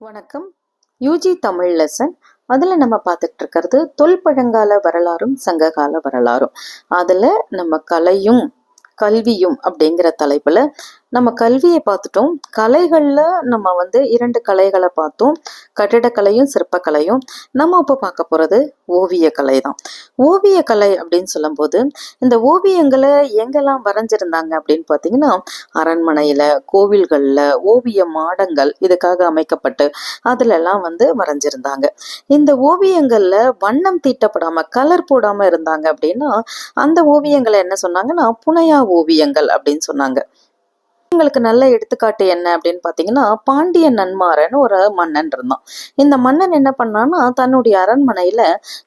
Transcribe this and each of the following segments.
வணக்கம். UG Tamil lesson அதில் நம்ம பார்த்துட்டு இருக்கிறது தொல்பழங்கால வரலாறும் சங்ககால வரலாறும். அதில் நம்ம கலையும் கல்வியும் அப்படிங்கிற தலைப்பில் நம்ம கல்வியை பார்த்துட்டோம். கலைகளில் நம்ம வந்து இரண்டு கலைகளை பார்த்தோம். கட்டிடக்கலையும் சிற்பக்கலையும். நம்ம இப்போ பார்க்க போகிறது ஓவியக்கலை தான். ஓவியக்கலை அப்படின்னு சொல்லும்போது இந்த ஓவியங்களை எங்கெல்லாம் வரைஞ்சிருந்தாங்க அப்படின்னு பார்த்தீங்கன்னா அரண்மனையில் கோவில்களில் ஓவிய மாடங்கள் இதுக்காக அமைக்கப்பட்டு அதிலெல்லாம் வந்து வரைஞ்சிருந்தாங்க. இந்த ஓவியங்களில் வண்ணம் தீட்டப்படாமல் கலர் போடாமல் இருந்தாங்க அப்படின்னா அந்த ஓவியங்களை என்ன சொன்னாங்கன்னா புனையா ஓவியங்கள் அப்படின்னு சொன்னாங்க. உங்களுக்கு நல்ல எடுத்துக்காட்டு என்ன அப்படின்னு பார்த்தீங்கன்னா பாண்டிய நன்மாரன் ஒரு மன்னன் இருந்தான். இந்த மன்னன் என்ன பண்ணான்னா தன்னுடைய அரண்மனையில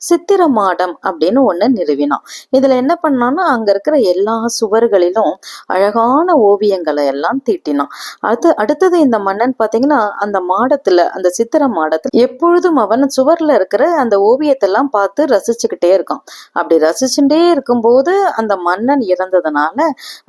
சித்திர மாடம் அப்படின்னு ஒன்று நிறுவினான். இதுல என்ன பண்ணான்னா அங்க இருக்கிற எல்லா சுவர்களிலும் அழகான ஓவியங்களை எல்லாம் தீட்டினான். அது அடுத்தது இந்த மன்னன் பார்த்தீங்கன்னா அந்த மாடத்துல அந்த சித்திர மாடத்துல எப்பொழுதும் அவன் சுவர்ல இருக்கிற அந்த ஓவியத்தெல்லாம் பார்த்து ரசிச்சுக்கிட்டே இருக்கான். அப்படி ரசிச்சுட்டே இருக்கும்போது அந்த மன்னன் இறந்ததுனால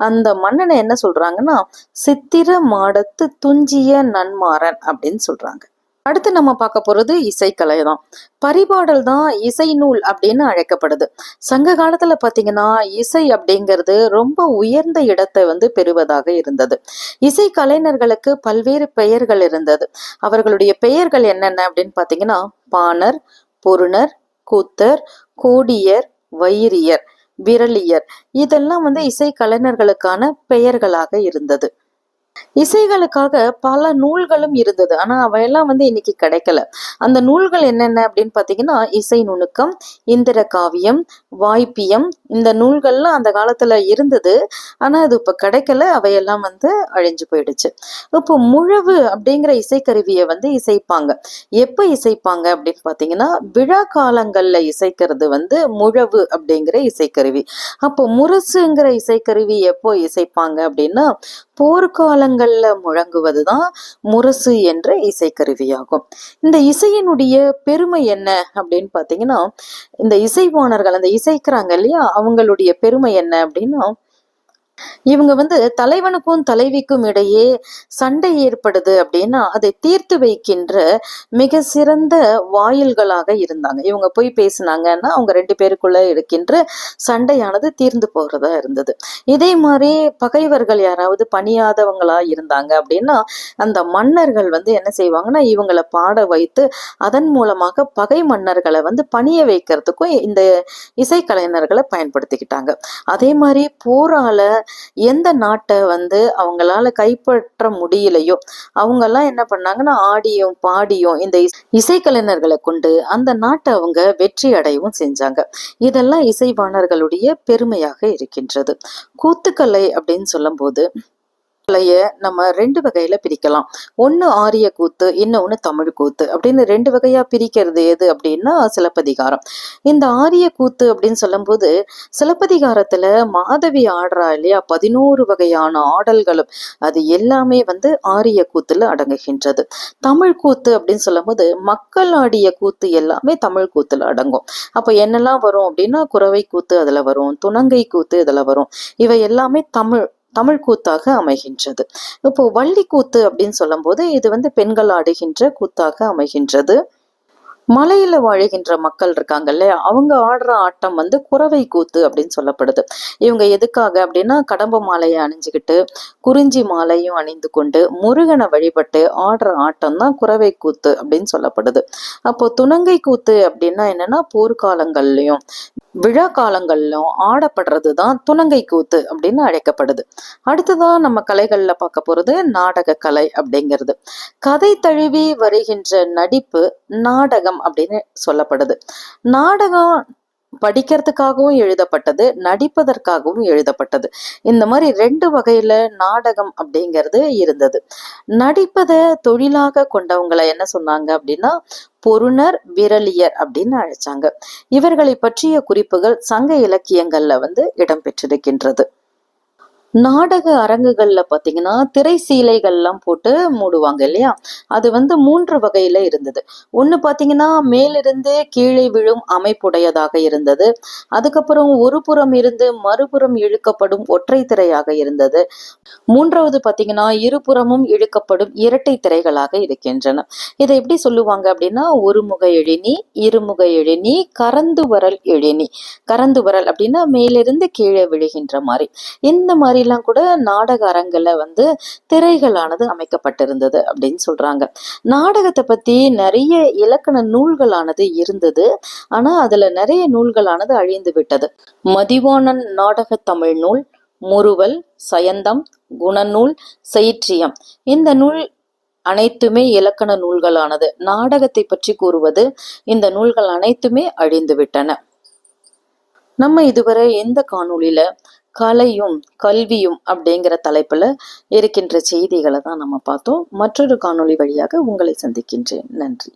அந்த மன்னனை என்ன சொல்றாங்கன்னா சித்திர மாடத்து துஞ்சிய நன்மாறன் அப்படின்னு சொல்றாங்க. அடுத்து நம்ம பார்க்க போறது இசைக்கலை தான். பரிபாடல் தான் இசை நூல் அப்படின்னு அழைக்கப்படுது. சங்க காலத்துல பாத்தீங்கன்னா இசை அப்படிங்கிறது ரொம்ப உயர்ந்த இடத்தை வந்து பெறுவதாக இருந்தது. இசை கலைஞர்களுக்கு பல்வேறு பெயர்கள் இருந்தது. அவர்களுடைய பெயர்கள் என்னென்ன அப்படின்னு பாத்தீங்கன்னா பாணர் பொருணர் கூத்தர் கோடியர் வைரியர். விரலியர் இதெல்லாம் வந்து இசை கலைஞர்களுக்கான பெயர்களாக இருந்தது. இசைகளுக்காக பல நூல்களும் இருந்தது. ஆனா அவையெல்லாம் வந்து இன்னைக்கு கிடைக்கல. அந்த நூல்கள் என்னென்ன அப்படின்னு பாத்தீங்கன்னா இசை நுணுக்கம் இந்திர காவியம் வாய்ப்பியம் இந்த நூல்கள்லாம் அந்த காலத்துல இருந்தது. ஆனா அது இப்ப கிடைக்கல. அவையெல்லாம் வந்து அழிஞ்சு போயிடுச்சு. இப்போ முழவு அப்படிங்கிற இசைக்கருவியை வந்து இசைப்பாங்க. எப்ப இசைப்பாங்க அப்படின்னு பாத்தீங்கன்னா விழா காலங்கள்ல இசைக்கிறது வந்து முழவு அப்படிங்கிற இசைக்கருவி. அப்போ முரசுங்கிற இசைக்கருவி எப்போ இசைப்பாங்க அப்படின்னா போர்க்கால போர்க்காலங்கள்ல முழங்குவதுதான் முரசு என்ற இசைக்கருவியாகும். இந்த இசையினுடைய பெருமை என்ன அப்படின்னு பாத்தீங்கன்னா இந்த இசைவாணர்கள் அந்த இசைக்கிறாங்க இல்லையா அவங்களுடைய பெருமை என்ன அப்படின்னா இவங்க வந்து தலைவனுக்கும் தலைவிக்கும் இடையே சண்டை ஏற்படுது அப்படின்னா அதை தீர்த்து வைக்கின்ற மிக சிறந்த வாயில்களாக இருந்தாங்க. இவங்க போய் பேசினாங்கன்னா அவங்க ரெண்டு பேருக்குள்ள இருக்கின்ற சண்டையானது தீர்ந்து போறதா இருந்தது. இதே மாதிரி பகைவர்கள் யாராவது பணியாதவங்களா இருந்தாங்க அப்படின்னா அந்த மன்னர்கள் வந்து என்ன செய்வாங்கன்னா இவங்களை பாட வைத்து அதன் மூலமாக பகை மன்னர்களை வந்து பணிய வைக்கிறதுக்கும் இந்த இசைக்கலைஞர்களை பயன்படுத்திக்கிட்டாங்க. அதே மாதிரி போரால எந்த நாட்டை வந்து அவங்களால கைப்பற்ற முடியலையோ அவங்கெல்லாம் என்ன பண்ணாங்கன்னா ஆடியும் பாடியும் இந்த இசைக்கலைஞர்களை கொண்டு அந்த நாட்டை அவங்க வெற்றி அடையவும் செஞ்சாங்க. இதெல்லாம் இசைவாணர்களுடைய பெருமையாக இருக்கின்றது. கூத்துக்கலை அப்படின்னு சொல்லும்போது கலைய நம்ம ரெண்டு வகையில பிரிக்கலாம். ஒன்னு ஆரிய கூத்து இன்னொன்னு தமிழ் கூத்து. அப்படின்னு ரெண்டு வகையா பிரிக்கிறது எது அப்படின்னா சிலப்பதிகாரம். இந்த ஆரிய கூத்து அப்படின்னு சொல்லும்போது சிலப்பதிகாரத்துல மாதவி ஆடுறா இல்லையா? பதினோரு வகையான ஆடல்களும் அது எல்லாமே வந்து ஆரிய கூத்துல அடங்குகின்றது. தமிழ் கூத்து அப்படின்னு சொல்லும்போது மக்கள் ஆடிய கூத்து எல்லாமே தமிழ் கூத்துல அடங்கும். அப்போ என்னெல்லாம் வரும் அப்படின்னா குறவை கூத்து அதுல வரும் துணங்கை கூத்து இதுல வரும். இவை எல்லாமே தமிழ் தமிழ் கூத்தாக அமைகின்றது. இப்போ வள்ளி கூத்து அப்படின்னு சொல்லும்போது இது வந்து பெண்கள் ஆடுகின்ற கூத்தாக அமைகின்றது. மலையில வாழுகின்ற மக்கள் இருக்காங்க இல்லையா? அவங்க ஆடுற ஆட்டம் வந்து குறவை கூத்து அப்படின்னு சொல்லப்படுது. இவங்க எதுக்காக அப்படின்னா கடம்பு மாலையை அணிஞ்சுக்கிட்டு குறிஞ்சி மாலையும் அணிந்து கொண்டு முருகனை வழிபட்டு ஆடுற ஆட்டம் தான் குறவை கூத்து அப்படின்னு சொல்லப்படுது. அப்போ துணங்கை கூத்து அப்படின்னா என்னன்னா போர்க்காலங்கள்லயும் விழா காலங்களிலும் ஆடப்படுறது தான் துணங்கை கூத்து அப்படின்னு அழைக்கப்படுது. அடுத்ததான் நம்ம கலைகள்ல பார்க்க போறது நாடக கலை அப்படிங்கிறது. கதை தழுவி வருகின்ற நடிப்பு நாடகம் அப்படின்னு சொல்லப்படுது. நாடகம் படிக்கிறதுக்காகவும் எழுதப்பட்டது நடிப்பதற்காகவும் எழுதப்பட்டது. இந்த மாதிரி ரெண்டு வகையில நாடகம் அப்படிங்கிறது இருந்தது. நடிப்பதை தொழிலாக கொண்டவங்களை என்ன சொன்னாங்க அப்படின்னா பொருணர் விரலியர் அப்படின்னு அழைச்சாங்க. இவர்களை பற்றிய குறிப்புகள் சங்க இலக்கியங்கள்ல வந்து இடம்பெற்றிருக்கின்றது நாடக அரங்குகள்ல பாத்தீங்கன்னா திரை சீலைகள்லாம் போட்டு மூடுவாங்க இல்லையா? அது வந்து மூன்று வகையில இருந்தது. ஒண்ணு பாத்தீங்கன்னா மேலிருந்து கீழே விழும் அமைப்புடையதாக இருந்தது. அதுக்கப்புறம் ஒரு புறம் இருந்து மறுபுறம் இழுக்கப்படும் ஒற்றை திரையாக இருந்தது. மூன்றாவது பாத்தீங்கன்னா இருபுறமும் இழுக்கப்படும் இரட்டை திரைகளாக இருக்கின்றன. இதை எப்படி சொல்லுவாங்க அப்படின்னா ஒருமுக எழினி இருமுக எழினி கறந்து வரல் எழினி கறந்து வரல் அப்படின்னா மேலிருந்து கீழே விழுகின்ற மாதிரி. இந்த மாதிரி மாதிரிலாம் கூட நாடக அரங்கில் வந்து திரைகளானது அமைக்கப்பட்டிருந்தது அப்படின்னு சொல்றாங்க. நாடகத்தை பற்றி நிறைய இலக்கண நூல்களானது இருந்தது. ஆனா அதுல நிறைய நூல்களானது அழிந்து விட்டது. மதிவாணன் நாடக தமிழ் நூல் முறுவல் சயந்தம் குணநூல் செய்ற்றியம் இந்த நூல் அனைத்துமே இலக்கண நூல்களானது. நாடகத்தை பற்றி கூறுவது இந்த நூல்கள் அனைத்துமே அழிந்து விட்டன. நம்ம இதுவரை எந்த காணொளியில கலையும் கல்வியும் அப்படிங்கிற தலைப்புல இருக்கின்ற செய்திகளை தான் நம்ம பார்த்தோம். மற்றொரு காணொளி வழியாக உங்களை சந்திக்கின்றேன். நன்றி.